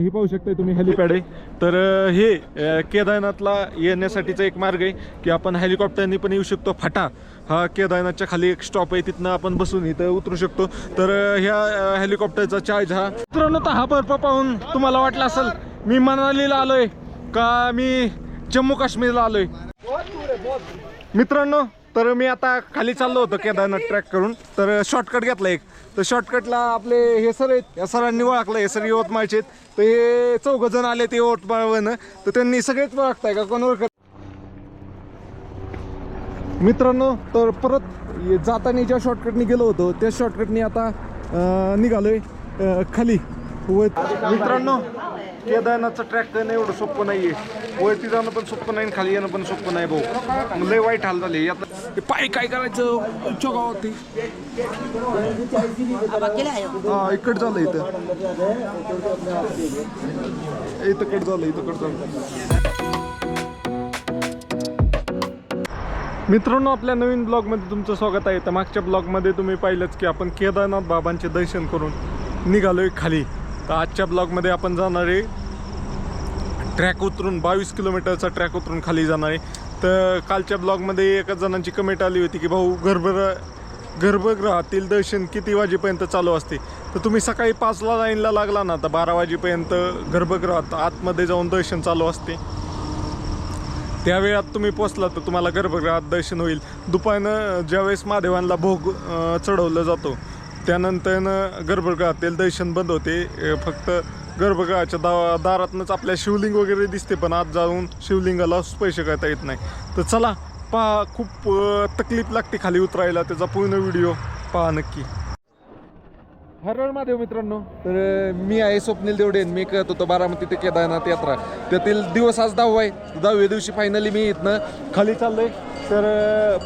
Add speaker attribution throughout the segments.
Speaker 1: हे पाहू शकता तुम्ही हेलिपॅड आहे. तर हे केदारनाथला येण्यासाठीचा एक मार्ग आहे की आपण हेलिकॉप्टरने पण येऊ शकतो. फाटा हा केदारनाथच्या खाली एक स्टॉप आहे. तिथनं आपण बसून इथं उतरू शकतो. तर ह्या हेलिकॉप्टरचा चार्ज हा मित्रांनो तर हा बर्फ पाहून तुम्हाला वाटलं असेल मी मनालीला आलोय का मी जम्मू काश्मीरला आलोय? मित्रांनो तर मी आता खाली चाललो होतो केदारनाथ ट्रॅक करून. तर शॉर्टकट घेतला एक. तर शॉर्टकटला आपले हे सर आहेत या सरांनी ओळखलं हे सर यवतमाळचे आहेत. तर हे चौघ जण आले ते यवतमाळवरनं. तर त्यांनी सगळेच ओळखताय का? कोण ओळखत? मित्रांनो तर परत जाताना ज्या शॉर्टकटनी गेलो होतो त्या शॉर्टकटनी आता निघालोय खाली. व मित्रांनो केदारनाथचं ट्रॅक करणं एवढं सोपं नाहीये. वरती जाणं पण सोपं नाही खाली येणं पण सोपं नाही भाऊ. लय वाईट हाल झाले आता ते पाय काय करायचं? उच्च गावात हा इकड झालं इथं. इथं कट झालं इथं कट झालं मित्रांनो आपल्या नवीन ब्लॉगमध्ये तुमचं स्वागत आहे. तर मागच्या ब्लॉगमध्ये तुम्ही पाहिलंच की आपण केदारनाथ बाबांचे दर्शन करून निघालोय खाली. तर आजच्या ब्लॉगमध्ये आपण जाणार आहे. ट्रॅक उतरून बावीस किलोमीटरचा ट्रॅक उतरून खाली जाणार आहे. तर कालच्या ब्लॉगमध्ये एका जणांची कमेंट आली होती की भाऊ गर्भ गर्भगृहातील दर्शन किती वाजेपर्यंत चालू असते? तर तुम्ही सकाळी पाचला लाईनला लागला ना तर बारा वाजेपर्यंत गर्भगृहात आतमध्ये जाऊन दर्शन चालू असते. त्या वेळात तुम्ही पोचला तर तुम्हाला गर्भगृहात दर्शन होईल. दुपारनं ज्यावेळेस महादेवांना भोग चढवला चढवलं जातो त्यानंतर गर्भगृहातील दर्शन बंद होते. फक्त गर्भगृहाच्या दा दारातनंच आपल्या शिवलिंग वगैरे दिसते पण आत जाऊन शिवलिंगाला स्पर्श करता येत नाही. तर चला पहा खूप तकलीफ लागते खाली उतरायला त्याचा पूर्ण व्हिडिओ पहा नक्की. हरळ महादेव मित्रांनो तर मी आहे स्वप्नील देवडे मी करत होतो बारामती ते केदारनाथ यात्रा. त्यातील दिवस आज दहावा आहे. दहाव्या दिवशी फायनली मी इथनं खाली चाललोय. तर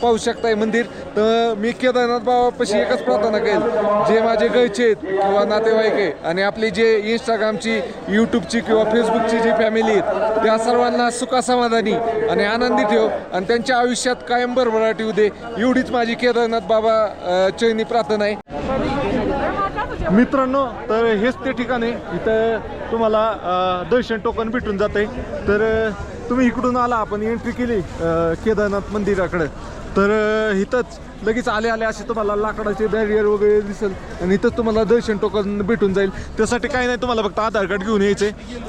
Speaker 1: पाहू शकताय मंदिर. तर मी केदारनाथ बाबापाशी एकच प्रार्थना करेल. जे माझे गैचे आहेत किंवा नातेवाईक आहे आणि आपली जे इंस्टाग्रामची यूट्यूबची किंवा फेसबुकची जी फॅमिली आहेत त्या सर्वांना सुखासमाधानी आणि आनंदी ठेव आणि त्यांच्या आयुष्यात कायम भरभराट येऊ दे. एवढीच माझी केदारनाथ बाबा चैनी प्रार्थना आहे. मित्रांनो तर हेच ते ठिकाण आहे. इथं तुम्हाला दर्शन टोकन भेटून जाते तर तुम्ही इकडून आला आपण एंट्री केली केदारनाथ मंदिराकडे. तर इथंच लगेच आले आले असे तुम्हाला लाकडाचे बॅरियर वगैरे दिसेल. आणि इथंच तुम्हाला दर्शन टोकन भेटून जाईल. त्यासाठी काही नाही तुम्हाला फक्त आधार कार्ड घेऊन यायचे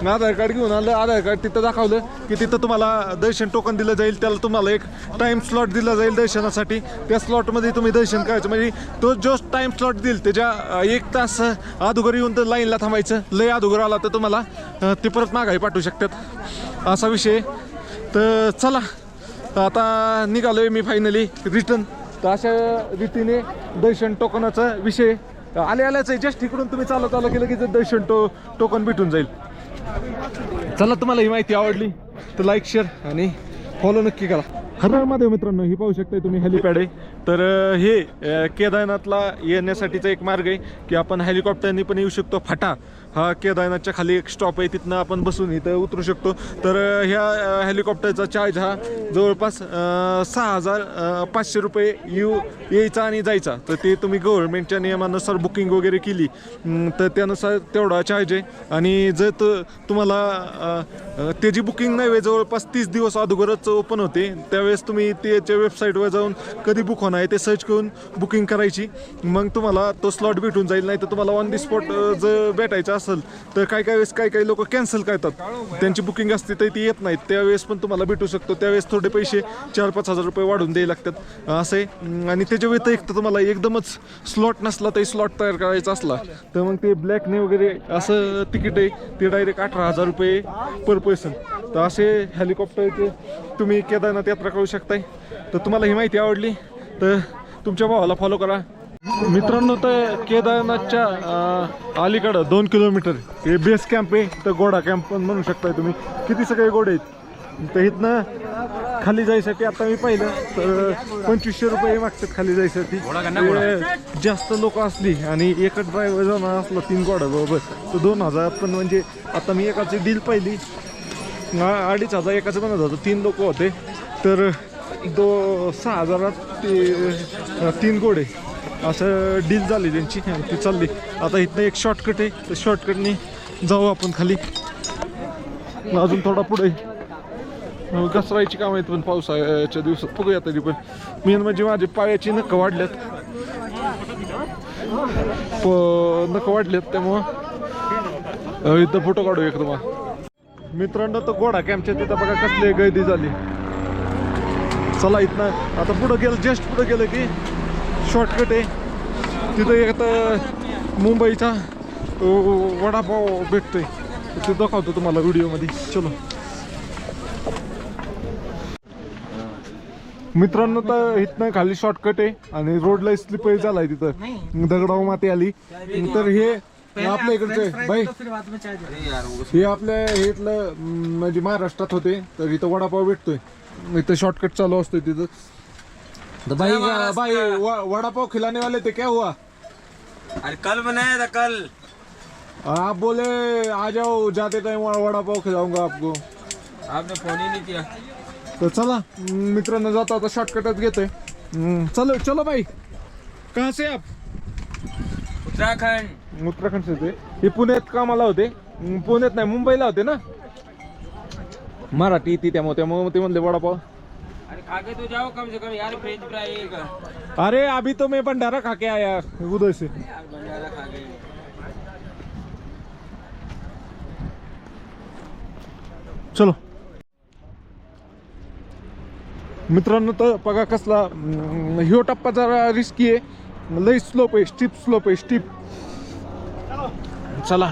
Speaker 1: आधार कार्ड घेऊन आलं आधार कार्ड तिथं दाखवलं की तिथं तुम्हाला दर्शन टोकन दिलं जाईल. त्याला तुम्हाला एक टाईम स्लॉट दिला जाईल दर्शनासाठी. त्या स्लॉटमध्ये तुम्ही दर्शन करायचं. म्हणजे तो जो टाईम स्लॉट देईल त्याच्या एक तास अधोगर येऊन तर लाईनला थांबायचं. लय अधोगर आला तर तुम्हाला ते परत मागाही पाठवू शकतात. असा विषय. तर चला आता निघालो आहे मी फायनली रिटर्न तर अशा रीतीने दर्शन टोकनाचा विषय आले आल्याच आहे. जस्ट इकडून तुम्ही चालत आलं की दर्शन टो टोकन भेटून जाईल. चला तुम्हाला ही माहिती आवडली तर लाईक शेअर आणि फॉलो नक्की करा. हर महादेव मित्रांनो ही पाहू शकताय तुम्ही हेलिपॅड आहे. तर हे केदारनाथला येण्यासाठीचा एक मार्ग आहे की आपण हेलिकॉप्टरनी पण येऊ शकतो. फाटा. हा केदारनाथच्या खाली एक स्टॉप आहे. तिथनं आपण बसून इथं उतरू शकतो. तर ह्या हेलिकॉप्टरचा चार्ज हा जवळपास सहा हजार पाचशे रुपये येऊ यायचा आणि जायचा. तर ते तुम्ही गव्हर्नमेंटच्या नियमानुसार बुकिंग वगैरे केली. तर त्यानुसार तेवढा चार्ज आहे. आणि जर त- तुम्हाला त्याची बुकिंग नाही वेळ जवळपास तीस दिवस अगोदरच ओपन होते. त्यावेळेस तुम्ही त्याच्या वेबसाईटवर जाऊन कधी बुक होणार आहे ते सर्च करून बुकिंग करायची. मग तुम्हाला तो स्लॉट भेटून जाईल. नाही तर तुम्हाला ऑन दी स्पॉट जर भेटायचा असेल तर काही काही वेळेस काही काही लोक कॅन्सल करतात. त्यांची बुकिंग असते तर ती येत नाहीत. त्यावेळेस पण तुम्हाला भेटू शकतो. त्यावेळेस थोडे पैसे चार पाच हजार रुपये वाढून द्यावे लागतात. असे आणि त्याच्या व्यतिरिक्त तुम्हाला एकदमच स्लॉट नसला तरी स्लॉट तयार करायचा असला तर मग ते ब्लॅकने वगैरे असं तिकीट आहे ते डायरेक्ट अठरा हजार रुपये पर पर्सन तर असे हेलिकॉप्टरचे तुम्ही केदारनाथ यात्रा करू शकताय. तर तुम्हाला ही माहिती आवडली तर तुमच्या भावाला फॉलो करा. मित्रांनो तर केदारनाथच्या अलीकडं दोन किलोमीटर हे बेस कॅम्प आहे तर गोडा कॅम्प पण म्हणू शकताय तुम्ही. किती सगळे गोडे आहेत? तर इथनं खाली जायसाठी आता मी पाहिलं तर पंचवीसशे रुपये मागतात खाली जायसाठी. जास्त लोक असली आणि एकच ड्रायव्हर जाणार असला तीन गोडा बरोबर. तर दोन हजार पण म्हणजे आता मी एकाची डील पाहिली. अडीच हजार एकाचं बनत होतं तीन लोक होते. तर दो सहा हजारात ते तीन गोडे असं डील झाली त्यांची. ती चालली. आता इथनं एक शॉर्टकट आहे. तर शॉर्टकटनी जाऊ आपण खाली. अजून थोडा पुढे. घसरायची काम आहेत पण पावसाळ्याच्या दिवसात. बघूया तरी पण. मेन म्हणजे माझे पायाची नख वाढल्यात. प- नख वाढल्यात त्यामुळं. इथं फोटो काढू एक तुम्हाला. मित्रांनो तर गोडा कॅम्पच्या तिथं बघा कसली गर्दी झाली. चला इथनं. आता पुढं गेलं जस्ट पुढं गेलं की शॉर्टकट आहे. तिथं एक तर मुंबईचा वडापाव भेटतोय. ते दाखवतो तुम्हाला व्हिडिओमध्ये. चलो. मित्रांनो तर इथनं खाली शॉर्टकट आहे आणि रोडला स्लिपही झालाय तिथं. दगडाव माती आली. तर हे आपल्या इकडचे बाई. हे आपल्या हे इथलं म्हणजे महाराष्ट्रात होते. तर इथं वडापाव भेटतोय. इथं शॉर्टकट चालू असतोय तिथं. तर बाई बाई व- वडापाव खिलाने वाले थे क्या हुआ?
Speaker 2: अरे कल बनाया था कल.
Speaker 1: आप बोले आ जाओ जाते टाइम वडापाव खिलाऊंगा आपको।
Speaker 2: आपने फोन ही नहीं किया।
Speaker 1: तर चला मित्रांनो जातो आता शॉर्टकटच घेतोय अं, चलो चलो भाई कहा से आप?
Speaker 2: उत्तराखंड.
Speaker 1: उत्तराखंड से होते. हे पुण्यात कामाला होते. पुण्यात नाही मुंबईला होते ना? मराठी ती त्यामुळे त्यामुळे ते म्हणले वडापाव.
Speaker 2: के तो जाओ कम से कम यार फ्रेंच फ्राई एक।
Speaker 1: अरे अभी तो मैं भंडारा खा के आया उधर से।
Speaker 2: भंडारा खा
Speaker 1: चलो। मित्रांनो तर बघा कसला ह्यो टप्पा जरा रिस्की आहे. लई स्लोप आहे स्टीप स्लोप आहे स्टीप चला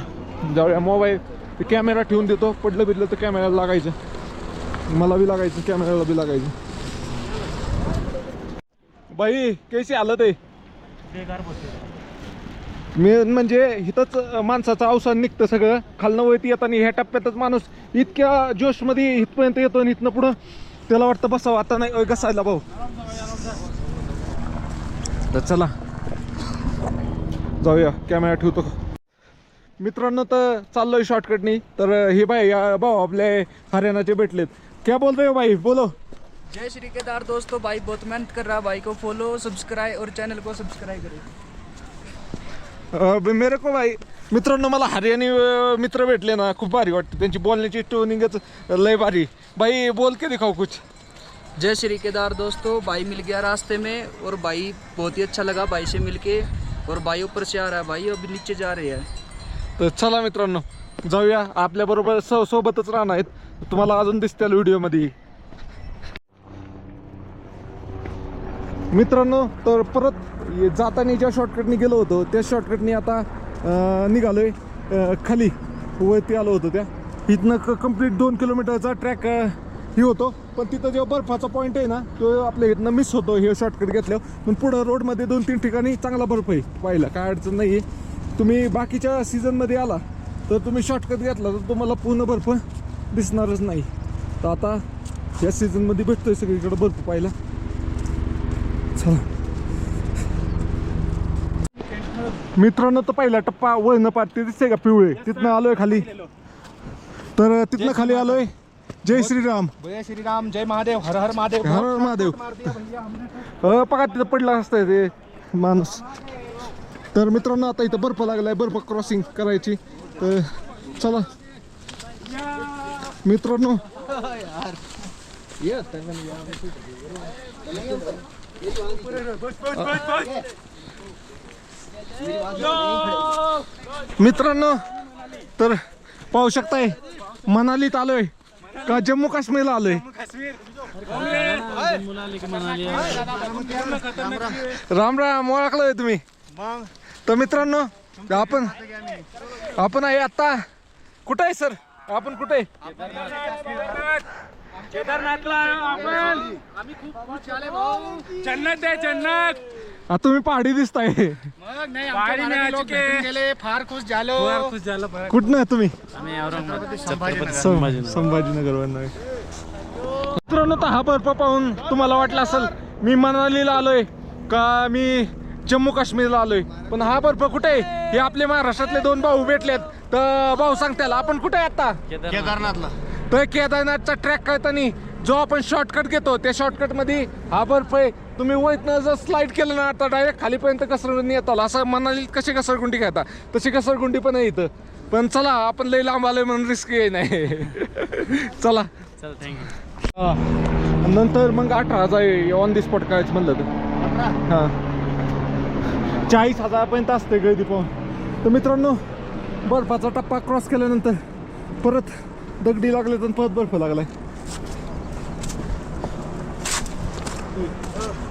Speaker 1: जाऊया. मोबाईल ते कॅमेरा ठेवून देतो. पडलं बिडलं तर कॅमेऱ्याला लागायचं. मला बी लागायचं कॅमेऱ्याला बी लागायचं. बाई कैसी हालत आहे? मेन म्हणजे इथंच माणसाचं अवसान निघतं सगळं. खालनं वरती येताना ह्या टप्प्यातच माणूस इतक्या जोशमध्ये इथपर्यंत येतो आणि इथनं पुढं. त्याला वाटतं बसावं आता नाही घसायला भाऊ. तर चला. जाऊया कॅमेरा ठेवतो. मित्रांनो तर चाललोय शॉर्टकटनी तर हे बाई भाऊ आपले हरियाणाचे भेटलेत. क्या बोल रहे हो भाई बोलो.
Speaker 3: जय श्री केदार दोस्तों भाई बहुत मेहनत कर रहा है भाई को फॉलो सब्सक्राइब और चैनल को सब्सक्राइब करें।
Speaker 1: अ, ब- मेरे को भाई मित्रांनो मला हरियाणी अ, मित्र भेटले ना खूप भारी वाटते. त्यांची बोलण्याची टोनिंगच लय भारी. भाई बोल के दिखाओ कुछ?
Speaker 3: जय श्री केदार दोस्तों भाई मिल गया रास्ते में और भाई बहुत ही अच्छा लगा भाई से मिलके और भाई ऊपर से आ रहा है भाई अभी नीचे जा रहे हैं।
Speaker 1: तर चला मित्रांनो जाऊया. आपल्या बरोबर स सोबतच राहणार आहेत. तुम्हाला अजून दिसतील व्हिडिओमध्ये मित्रांनो तर परत जाताना ज्या शॉर्टकटनी गेलो होतो त्या शॉर्टकटनी आता निघालो निघालोय खाली. वरती आलो होतो त्या. इथनं क कंप्लीट दोन किलोमीटरचा ट्रॅक ही होतो. पण तिथं जेव्हा बर्फाचा पॉईंट आहे ना तो आपल्या इथनं मिस होतो हे शॉर्टकट घेतल्यावर. पण पुढं रोडमध्ये दोन तीन ठिकाणी चांगला बर्फ आहे पाहिला काय अडचण नाही आहे तुम्ही बाकीच्या सीझनमध्ये आला तर तुम्ही शॉर्टकट घेतला तर तुम्हाला पूर्ण बर्फ दिसणारच नाही. तर आता या सीझनमध्ये भेटतोय सगळीकडे बर्फ पाहिला मित्रांनो तर पहिला टप्पा वळणं पार ते दिसते का पिवळे? तिथनं आलोय खाली. तर तिथनं खाली आलोय. जय श्रीराम.
Speaker 4: जय श्रीराम जय महादेव हर हर महादेव.
Speaker 1: हर हर महादेव. बघा तिथं पडला असतंय ते माणूस. तर मित्रांनो आता इथं बर्फ लागलाय बर्फ क्रॉसिंग करायची. तर चला. मित्रांनो. मित्रांनो तर पाहू शकताय मनालीत आलोय. का जम्मू काश्मीरला आलोय? राम राम ओळखलोय तुम्ही. तर मित्रांनो आपण आपण आहे आता. कुठं आहे सर? आपण कुठे
Speaker 4: जन्नत आहे जन्नत.
Speaker 1: तुम्ही पहाडी दिसताय.
Speaker 4: पहाड़ी में आ चुके गेले. फार खुश झालो. खुश झालो
Speaker 1: कुठनं आहे तुम्ही?
Speaker 4: संभाजीनगर.
Speaker 1: मित्रांनो तर हा बर्फ पाहून तुम्हाला वाटलं असेल मी मनालीला आलोय का मी जम्मू काश्मीरला आलोय? पण हा बर्फ कुठे आहे? हे आपले महाराष्ट्रातले दोन भाऊ भेटलेत. तर भाऊ सांगताल आपण कुठे आहे आता?
Speaker 4: केदारनाथला.
Speaker 1: तर केदारनाथचा ट्रॅक करताना जो आपण शॉर्टकट घेतो त्या शॉर्टकटमध्ये हा बर्फ आहे तुम्ही वैतनं जर स्लाइड केलं ना आता डायरेक्ट खालीपर्यंत घसरगुंडी येतो असं मनाली कशी घसरगुंडी घेता? तशी घसरगुंडी पण आहे इथं. पण चला आपण लई लांब आलोय म्हणून रिस्क आहे नाही. चला.
Speaker 4: चल थँक्यू.
Speaker 1: नंतर मग अठरा हजार ऑन दी स्पॉट करायचं म्हणलं तर. हां. चाळीस हजारापर्यंत असते गर्दी पाहून. तर मित्रांनो बर्फाचा टप्पा क्रॉस केल्यानंतर परत दगडी लागले तर परत बर्फ लागलाय.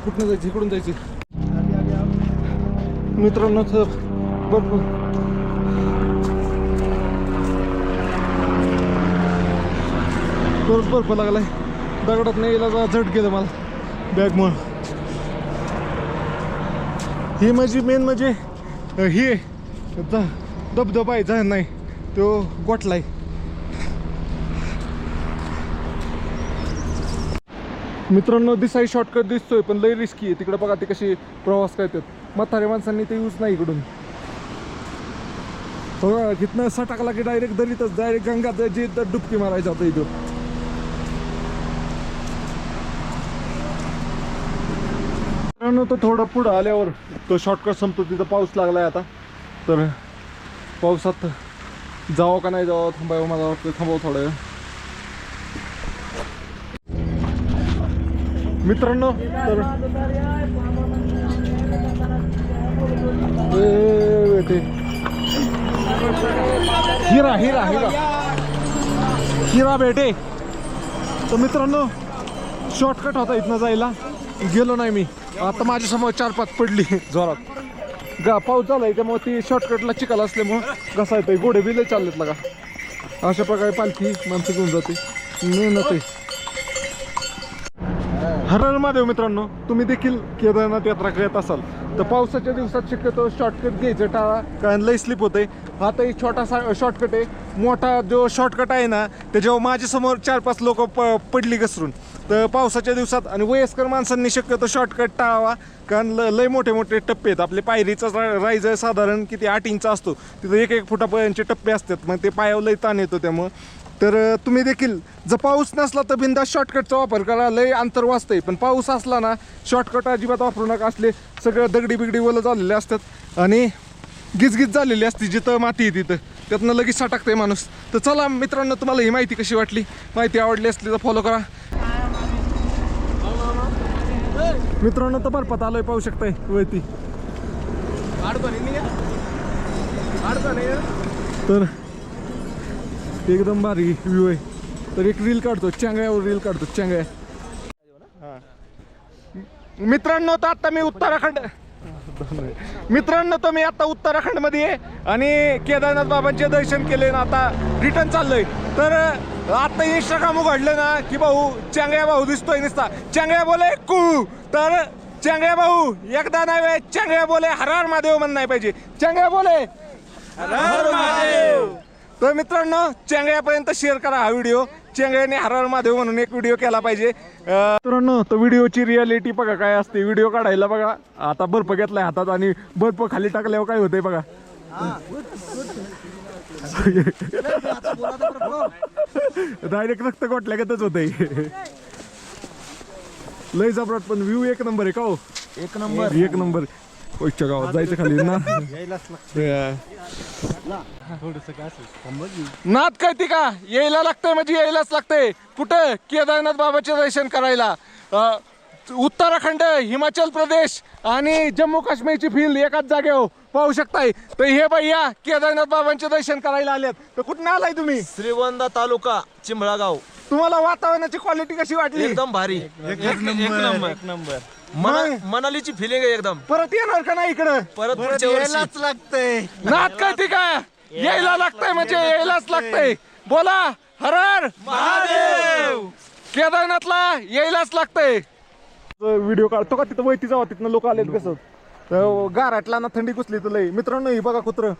Speaker 1: कुठनं जायची? इकडून जायची. मित्रांनो तर बर्फ. परत बर्फ लागलाय. दगडात नाही गेला झट गेलं मला बॅगमुळं. ही माझी मेन म्हणजे ही आहे. धबधबा आहे जण नाही. तो गोठलाय. मित्रांनो दिसाही शॉर्टकट दिसतोय पण लई रिस्की आहे. तिकडे बघा ते कशी प्रवास करतात. म्हातारे माणसांनी ते यूज नाही इकडून. बघा तिथनं सटाकला की डायरेक्ट दरीतच डायरेक्ट गंगा जी डुबकी मारायचं होतं इथं. मित्रांनो तो थोडा पुढं आल्यावर तो शॉर्टकट संपतो तिथं पाऊस लागलाय आता. तर पावसात जावं का नाही जावं थांबावं मला वाटतं थांबावं थोडं मित्रांनो तर बेटे. हिरा हिरा हिरा. हिरा बेटे. तर मित्रांनो शॉर्टकट होता इथनं जायला. गेलो नाही मी. आता माझ्यासमोर चार पाच पडली जोरात. गा पाऊस झाला आहे त्यामुळे ती शॉर्टकटला चिखल असल्यामुळं घसा येतोय गोडे बिले चाललेत लगा अशा प्रकारे पालखी माणसं घेऊन जाते. मेहनत आहे. हरण महादेव मित्रांनो तुम्ही देखील केदारनाथ यात्रा करत असाल. तर पावसाच्या दिवसात शक्यतो शॉर्टकट घ्यायचं टाळा कारण लई स्लिप होते तर एक छोटासा शॉर्टकट आहे. मोठा जो शॉर्टकट आहे ना त्याच्यावर माझ्यासमोर चार पाच लोक प पडली घसरून तर पावसाच्या दिवसात आणि वयस्कर माणसांनी शक्यतो शॉर्टकट टाळावा कारण ल लय मोठे मोठे टप्पे आहेत. आपले पायरीचा राईज साधारण किती आठ इंच असतो तिथं एक एक फुटापर्यंतचे टप्पे असतात. मग ते पायावर लय ताण येतो त्यामुळं. तर तुम्ही देखील जर पाऊस नसला तर बिंदास शॉर्टकटचा वापर करा. लय अंतर वाचतंय पण पाऊस असला ना शॉर्टकट अजिबात वापरू नका. असले सगळं दगडी बिगडी वलं झालेले असतात. आणि गिजगिज झालेली असते जिथं माती आहे तिथं. त्यातनं लगेच सटकतंय माणूस. तर चला मित्रांनो तुम्हाला ही माहिती कशी वाटली? माहिती आवडली असली तर फॉलो करा. मित्रांनो तर बर्फात आलोय पाहू शकताय वरती. तर एकदम भारी व्ह्यू आहे. तर एक रील काढतो चांगळ्यावर रील काढतो चांगळ्या मित्रांनो तर आता मी उत्तराखंड मित्रांनो तर मी आता उत्तराखंडमध्ये आहे आणि केदारनाथ बाबांचे दर्शन केले ना आता रिटर्न चाललोय. तर आता इंस्टाग्राम उघडलं ना की भाऊ चांगल्या भाऊ दिसतोय नुसता. चांगल्या बोले कू तर चांगल्या भाऊ एकदा नाही चांगल्या बोले हरार महादेव म्हण नाही पाहिजे. चांगल्या बोले हरार महादेव. तर मित्रांनो चेंगळ्यापर्यंत शेअर करा हा व्हिडिओ चेंगळ्याने हरहर महादेव म्हणून एक व्हिडिओ केला पाहिजे. मित्रांनो तर व्हिडिओची रियालिटी बघा काय असते. व्हिडिओ काढायला बघा. आता बर्फ घेतलाय हातात आणि बर्फ खाली टाकल्यावर काय होतंय बघा. डायरेक्ट रक्त गोटल्यागतच होतंय. लय जबराट पण व्ह्यू एक नंबर आहे का हो? एक नंबर एक नंबर ओच्या गावात जायचं खाली ना नाद कळती का यायला लागतंय म्हणजे यायलाच लागतंय कुठं केदारनाथ बाबाचे दर्शन करायला उत्तराखंड हिमाचल प्रदेश आणि जम्मू काश्मीरची फील्ड एकाच जागेवर पाहू शकताय तर हे भैया केदारनाथ बाबांचे दर्शन करायला आलेत तर कुठून आलाय तुम्ही
Speaker 5: श्रीगोंदा तालुका चिंबळा गाव
Speaker 1: तुम्हाला वातावरणाची क्वालिटी कशी वाटली
Speaker 5: एकदम भारी एक नंबर मनालीची फिलिंग आहे एकदम.
Speaker 1: परत येणार का नाही इकडं?
Speaker 5: परत पुढच्या वर्षी
Speaker 4: लागतंय.
Speaker 1: नाद कळती का यायला लागतंय म्हणजे यायलाच लागतंय. बोला हरर
Speaker 5: महादेव!
Speaker 1: केदारनाथला यायलाच लागतंय. व्हिडिओ काढतो का तिथं? वैती जावा तिथनं लोक आलेत कसं? तर गाराटला ना थंडी कुसली तर लय. मित्रांनो ही बघा कुत्र.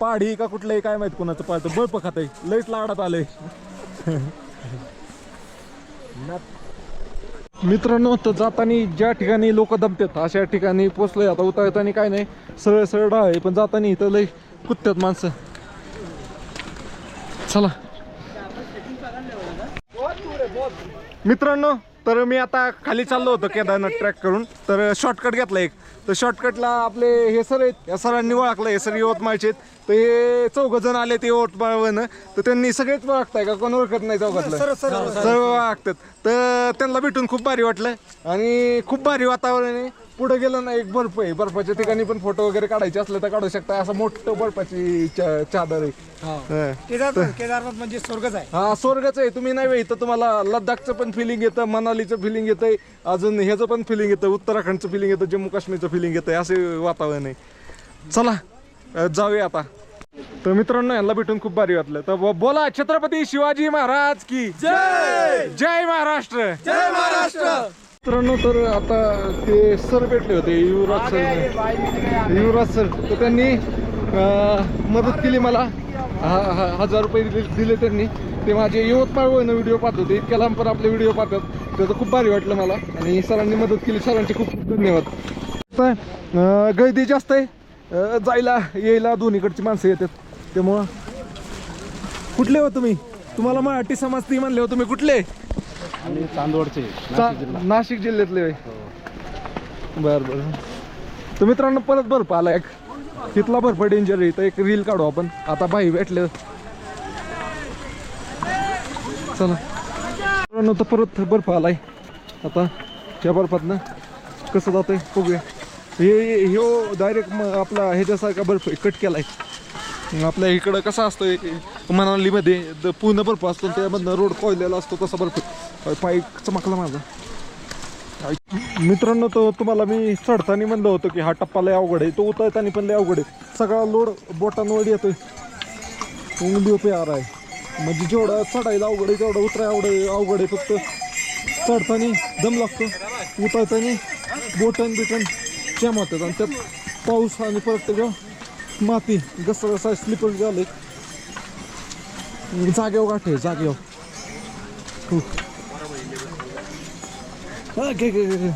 Speaker 1: पाडी का कुठलंही काय माहीत कोणाचं पाळतं. बळप खात लयच लाडात आलंय. मित्रांनो तर जाताना ज्या ठिकाणी लोक दमतात अशा ठिकाणी पोचलोय आता उतरताना काय नाही सरळ सरळ डाळ आहे पण जाताना इथं लय कुत्त्यात माणसं. चला. मित्रांनो तर मी आता खाली चाललो होतो केदारनाथ ट्रॅक करून. तर शॉर्टकट घेतला एक. तर शॉर्टकटला आपले हे सर आहेत या सरांनी ओळखलं हे सर यवतमाळचे आहेत. तर हे चौघ जण आले ते यवतमाळवरनं. तर त्यांनी सगळेच ओळखताय का? कोण ओळखत नाही चौघातलं? सर्व ओळखतात. तर त्यांना भेटून खूप भारी वाटलं. आणि खूप भारी वातावरण आहे. पुढे गेलं ना एक बर्फ आहे. बर्फाच्या ठिकाणी पण फोटो वगैरे काढायचे असले तर काढू शकता. असं मोठं बर्फाची चा- चादर आहे. हं.
Speaker 4: केदारनाथ केदारनाथ म्हणजे स्वर्गच आहे.
Speaker 1: हा स्वर्गच आहे. तुम्ही नाही इथं तुम्हाला लद्दाखचं पण फिलिंग येतं मनालीचं फिलिंग येतंय अजून ह्याचं पण फिलिंग येतं उत्तराखंडचं फिलिंग येतं जम्मू काश्मीरचं फिलिंग येतंय असे वातावरण आहे. चला अं, जाऊया आता. तर मित्रांनो यांना भेटून खूप भारी वाटलं. तर ब- बोला छत्रपती शिवाजी महाराज की जय! जय महाराष्ट्र! जय महाराष्ट्र! मित्रांनो तर आता ते सर भेटले होते युवराज सर. युवराज सर तर त्यांनी मदत केली मला. हा- हा- हजार रुपये दिले दिले त्यांनी. ते माझे यवतमाळवरनं व्हिडिओ पाहत होते इतक्या लांब पण आपले व्हिडिओ पाहतात. त्याचं खूप भारी वाटलं मला. आणि सरांनी मदत केली. सरांचे खूप खूप धन्यवाद. गर्दी जास्त आहे. जायला यायला दोन्हीकडची माणसं येतात. त्यामुळं कुठले हो तुम्ही? तुम्हाला मराठी समाज ती म्हणले हो तुम्ही कुठले?
Speaker 4: चांदवडचे
Speaker 1: चा- नाशिक जिल्ह्यातले होय. बर बर. तर मित्रांनो परत बर्फ आला एक. तिथला बर्फ डेंजर आहे. तर एक रील काढू आपण. आता बाई भेटले. चला. मित्रांनो तर परत बर्फ आलाय. आता त्या बर्फातनं कसं जातंय बघूया. हे ह्यो डायरेक्ट आपला ह्याच्यासारखा बर्फ कट केलाय. आपल्या इकडं कसा असतोय? मनालीमध्ये द- पूर्ण बर्फ असतो त्यामधनं रोड कोयलेला असतो तसा बर्फ पाय चमकला माझा. मित्रांनो तो तुम्हाला मी चढताना म्हणलं होतं की हा टप्पा लय अवघड आहे. तो उतरताना पण लय अवघड आहे. सगळा लोड बोटांवर येतोय. उंगली उपे आर आहे. म्हणजे जेवढा चढायला अवघड आहे तेवढा उतराय अवघड अवघड आहे. फक्त चढताना दम लागतो. उतरताना बोटन बिटन चॅम होतात आणि त्यात पाऊस आणि परत त्याच्या माती घसर घसा स्लिपर झाले जागेवर गाठे जागेव हो. घे घे हरी.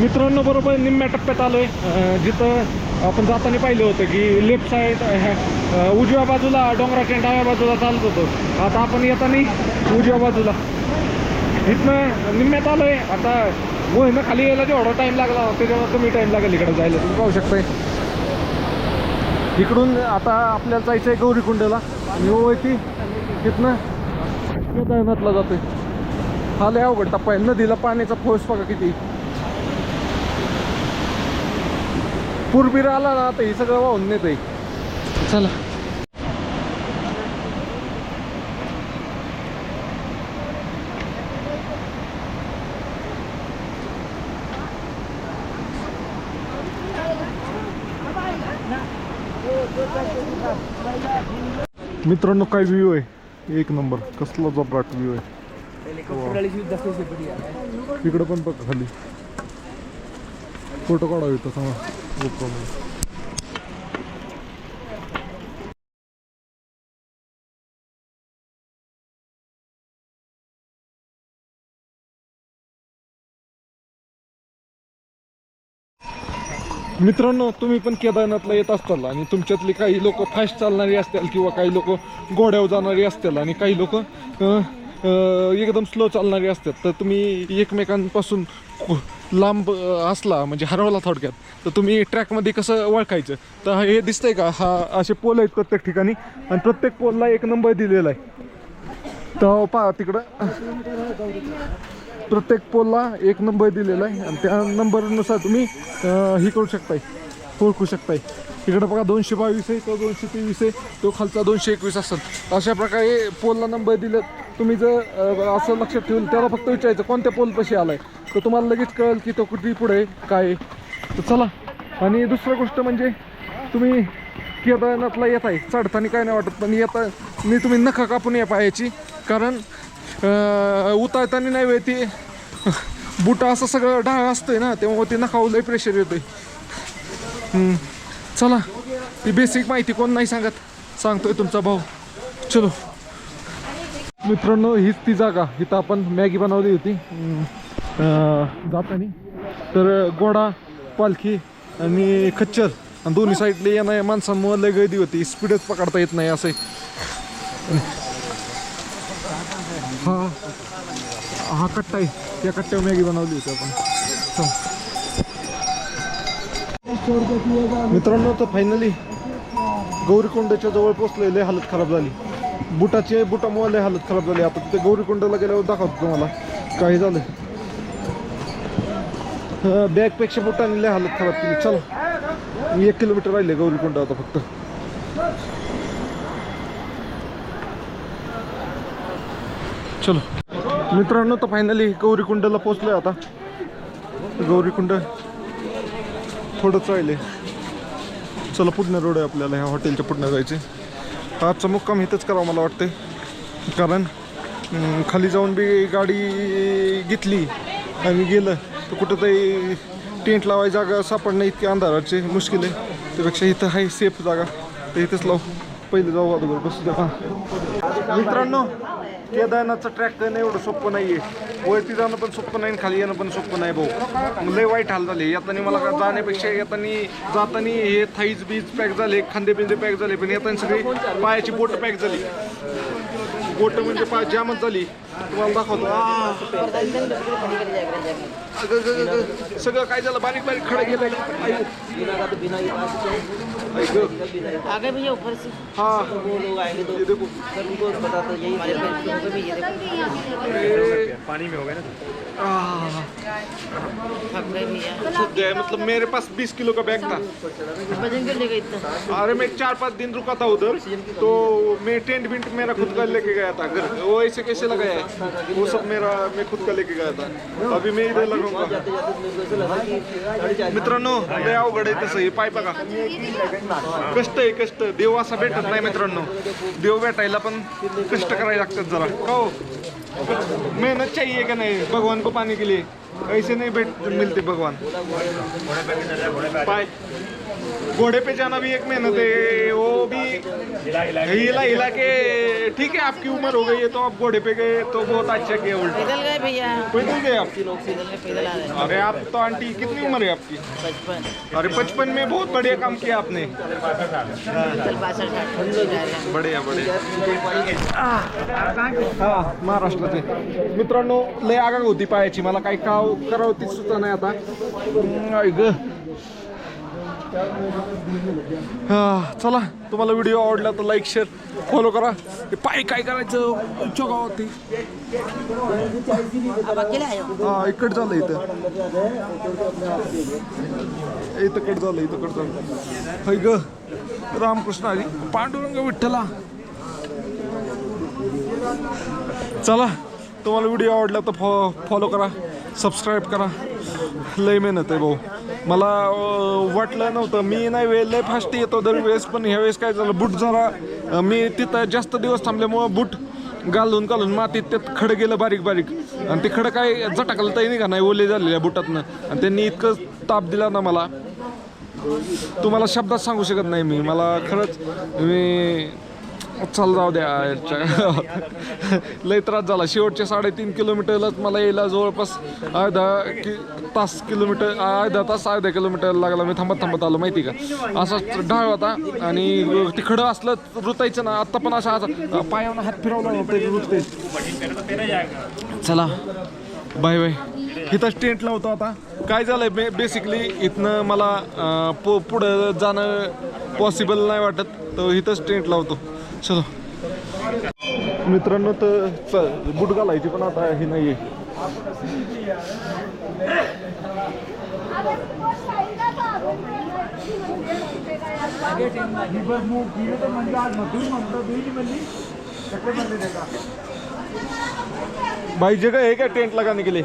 Speaker 1: मित्रांनो बरोबर निम्म्या टप्प्यात आलोय जिथं आपण जाताना पाहिलं होतं की लेफ्ट साईड उजव्या बाजूला डोंगराच्या डाव्या बाजूला चालत होतो. आता आपण येताना उजव्या बाजूला. इथनं निम्म्यात आलोय. आता मोहिनं खाली यायला जेवढा टाइम लागला त्याच्यावर कमी टाइम लागेल इकडे जायला. तुम्ही पाहू शकताय. इकडून आता आपल्याला जायचं आहे गौरीकुंडला आणि हो ओळखी इथनं केदारनाथला जातोय. हा लय अवघड टप्पा आहे. नदीला पाण्याचा फोर्स बघा किती. पूर्वीर आला ना आता हे सगळं वाहून नेत आहे चला. मित्रांनो काय व्ह्यू आहे? एक नंबर कसला जबराट व्ह्यू आहे? इकडं पण बघ खाली. फोटो काढावे तसा. मित्रांनो तुम्ही पण केदारनाथला येत असताल आणि तुमच्यातली काही लोक फास्ट चालणारी असतील किंवा काही लोक घोड्यावर जाणारी असतील आणि काही लोक एकदम स्लो चालणारी असतात तर तुम्ही एकमेकांपासून लांब असला म्हणजे हरवला थोडक्यात तर तुम्ही ट्रॅकमध्ये कसं ओळखायचं? तर हे दिसतंय का? हा असे पोल आहेत प्रत्येक ठिकाणी आणि प्रत्येक पोलला एक नंबर दिलेला आहे. तर हो, पहा तिकडं. प्रत्येक पोलला एक नंबर दिलेला आहे. आणि त्या नंबरनुसार तुम्ही हे करू शकताय. ओळखू शकताय. इकडं बघा दोनशे बावीस आहे तो दोनशे तेवीस आहे तो खालचा दोनशे एकवीस असेल. अशा प्रकारे पोलला नंबर दिले तुम्ही जर असं लक्षात ठेवलं त्याला फक्त विचारायचं कोणत्या पोलपाशी आला आहे तर तुम्हाला लगेच कळेल की तो कुठे पुढे काय आहे. तर चला. आणि दुसरं गोष्ट म्हणजे तुम्ही केदारनाथला येत आहे चढताना काय नाही वाटत पण येता मी तुम्ही नखा कापून या पायाची. कारण उतरताना नाही वेळ ती. बुटा असं सगळं ढाळ असतंय ना तेव्हा ते नखावर प्रेशर येतोय. चला ती बेसिक माहिती कोण नाही सांगत सांगतोय तुमचा भाऊ. चलो. मित्रांनो हीच ती जागा. इथं आपण मॅगी बनवली होती. जाताना जातानी. तर घोडा पालखी आणि खच्चर. आणि दोन्ही साईडले येणाऱ्या माणसांमुळे लय गर्दी होती. स्पीडच पकडता येत नाही असं हा. हा कट्टा आहे. त्या कट्ट्यावर मॅगी बनवली होती आपण. मित्रांनो तर फायनली गौरीकोंडाच्या जवळ पोचलेले हालत खराब झाली. बुटाचे बुटामुळे लय हालत खराब झाली. आता तिथे गौरीकोंडाला गेल्यावर दाखवतो तुम्हाला. काय झालं बॅगपेक्षा बुटाने लय हालत खराब केली. चला. एक किलोमीटर राहिले गौरीकोंड आता फक्त. चलो. मित्रांनो तर फायनली गौरीकुंडला पोचलोय आता. गौरीकुंड थोडंच राहिले. चला पुढनं रोड आहे आपल्याला ह्या हॉटेलच्या पुढनं जायचे तर आजचा मुक्काम इथंच करावं मला वाटते कारण खाली जाऊन बी गाडी घेतली आणि गेलं तर कुठं तरी टेंट लावायची जागा सापडणं इतकी अंधाराचे मुश्किल आहे. त्यापेक्षा इथं आहे सेफ जागा. तर इथंच लावू. पहिले जाऊ अगोदर बसू द्या. मित्रांनो केदारनाथचं ट्रॅक करणं एवढं सोपं नाही आहे वरती जाणं पण सोपं नाही खाली येणं पण सोपं नाही भाऊ. लय वाईट हाल झाले. येताना मला का जाण्यापेक्षा येताना जाताना हे थाईज बीज पॅक झाले खांदे बिंदे पॅक झाले पण येताना सगळी पायाची बोट पॅक झाली. बोट म्हणजे पाय जामच झाली. बारीक बारीक खडे
Speaker 6: आगे भैया ऊपर से
Speaker 1: हा
Speaker 6: वो लोग आएँगे तो सर उनको पता तो यही हमारे भी ये देखो गए भैया
Speaker 1: थक गए मतलब मेरे पास 20 किलो का बैग था अरे मैं चार पाँच दिन रुका था उधर तो मैं टेंट विंट मेरा खुद का लेके गया था घर। वो ऐसे कैसे लगाया? है वो सब मेरा मैं खुद का लेके गया था। अभी मैं इधर लगाऊंगा मित्रांनो लय अवघड आहे तसं हे. पाय बघा. कष्ट आहे कष्ट. देव असा भेटत नाही मित्रांनो. देव भेटायला पण कष्ट करायला लागतात जरा. का हो? मेहनत चाहिए का नाही? भगवान को पाने के लिए ऐसे नाही भेट मिलते भगवान. पाय. घोड़े पे जाना भी एक मेहनत है वो भी हिला हिला के ठीक है आपकी उम्र हो गई है तो आप घोड़े पे गए तो बहुत अच्छा किया उल्टा।
Speaker 6: पैदल गए भैया।
Speaker 1: पैदल गए आप?
Speaker 6: पैदल
Speaker 1: अरे आप तो आंटी कितनी उम्र है आपकी?
Speaker 6: पचपन।
Speaker 1: अरे बचपन में बहुत बढ़िया काम किया आपने। बढ़िया बढ़िया। हा महाराष्ट्राचे। मित्रांनो लय आगाग होती पायाची. मला काही काव करावं ती सुद्धा नाही आता. ग. चला तुम्हाला व्हिडिओ आवडला तर लाईक शेअर फॉलो करा. ते पाय काय करायचं?
Speaker 6: उच्च गावावरती हा
Speaker 1: इकड झालं इथं. इथं कट झालं इथं कट झालं. हय ग रामकृष्ण हरी पांडुरंग विठ्ठला. चला तुम्हाला व्हिडिओ आवडला तर फॉ फॉलो करा सबस्क्राईब करा. लय मेहनत आहे भाऊ. मला वाटलं नव्हतं. मी नाही वेळ लय फास्ट येतो दरवेळेस पण ह्यावेळेस काय झालं बूट जरा मी तिथं जास्त दिवस थांबल्यामुळं बूट घालून घालून मातीत त्यात खडं गेलं बारीक बारीक. आणि ते खडं काय झटाकलं तरी का नाही ओले झालेल्या बुटातनं. आणि त्यांनी इतकं ताप दिला ना मला. तुम्हाला शब्दात सांगू शकत नाही मी. मला खरंच मी चल जाऊ द्या लय त्रास झाला. शेवटच्या साडेतीन किलोमीटरलाच मला यायला जवळपास अर्धा कि तास किलोमीटर अर्धा तास अर्धा किलोमीटर लागला. मी थांबत थांबत आलो माहिती का? असा ढाळ होता आणि तिकडं असलं रुतायचं ना आत्ता पण असा पायावर हात फिरवला रुतते चला बाय बाय. इथंच टेंट लावतो आता. काय झालंय बे बेसिकली इथनं मला पु पुढं जाणं पॉसिबल नाही वाटत तर इथंच टेंट लावतो चलो. मित्रांनो तर बुट घालायची पण आता हे नाही भाई जगह है क्या टेंट लगाने के लिए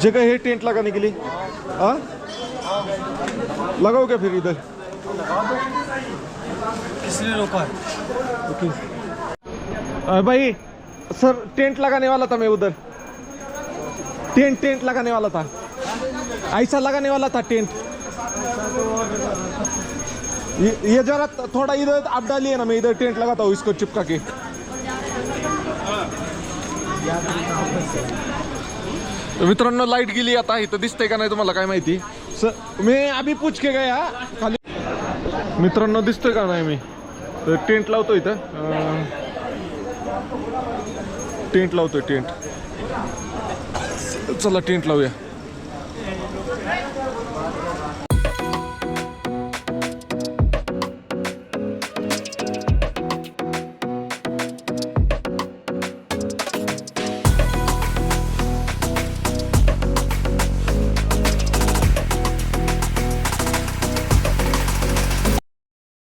Speaker 1: जगह है टेंट लगाने के लिए हाँ लगाओ क्या फिर इधर
Speaker 5: इसलिए रोका
Speaker 1: ओके. भाई सर टेंट लगाने वाला था मैं उधर. टेंट टेंट लगाने वाला था. ऐसा लगाने वाला था टेंट. ये, ये जरा थोड़ा इधर आप डालिए ना मैं इधर टेंट लगाता हूँ इसको चिपका के. मित्रांनो लाइट गेली आता इथं दिसतंय का नाही तुम्हाला काय माहिती? सर मी अभि पूछ के गया खाली. मित्रांनो दिसतोय का नाही मी? तर टेंट लावतो इथं. टेंट लावतोय टेंट. चला टेंट लावूया.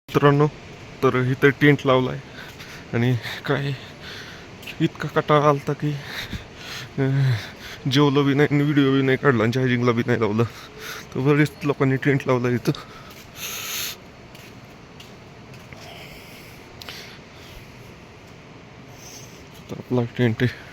Speaker 1: मित्रांनो तर इथं टेंट लावला आहे आणि काय इतका कटाळा आलता की जेवलं बी नाही व्हिडिओ बी नाही काढला आणि चार्जिंगला बी नाही लावलं. तर बरेच लोकांनी टेंट लावला इथं. तर आपला टेंट आहे.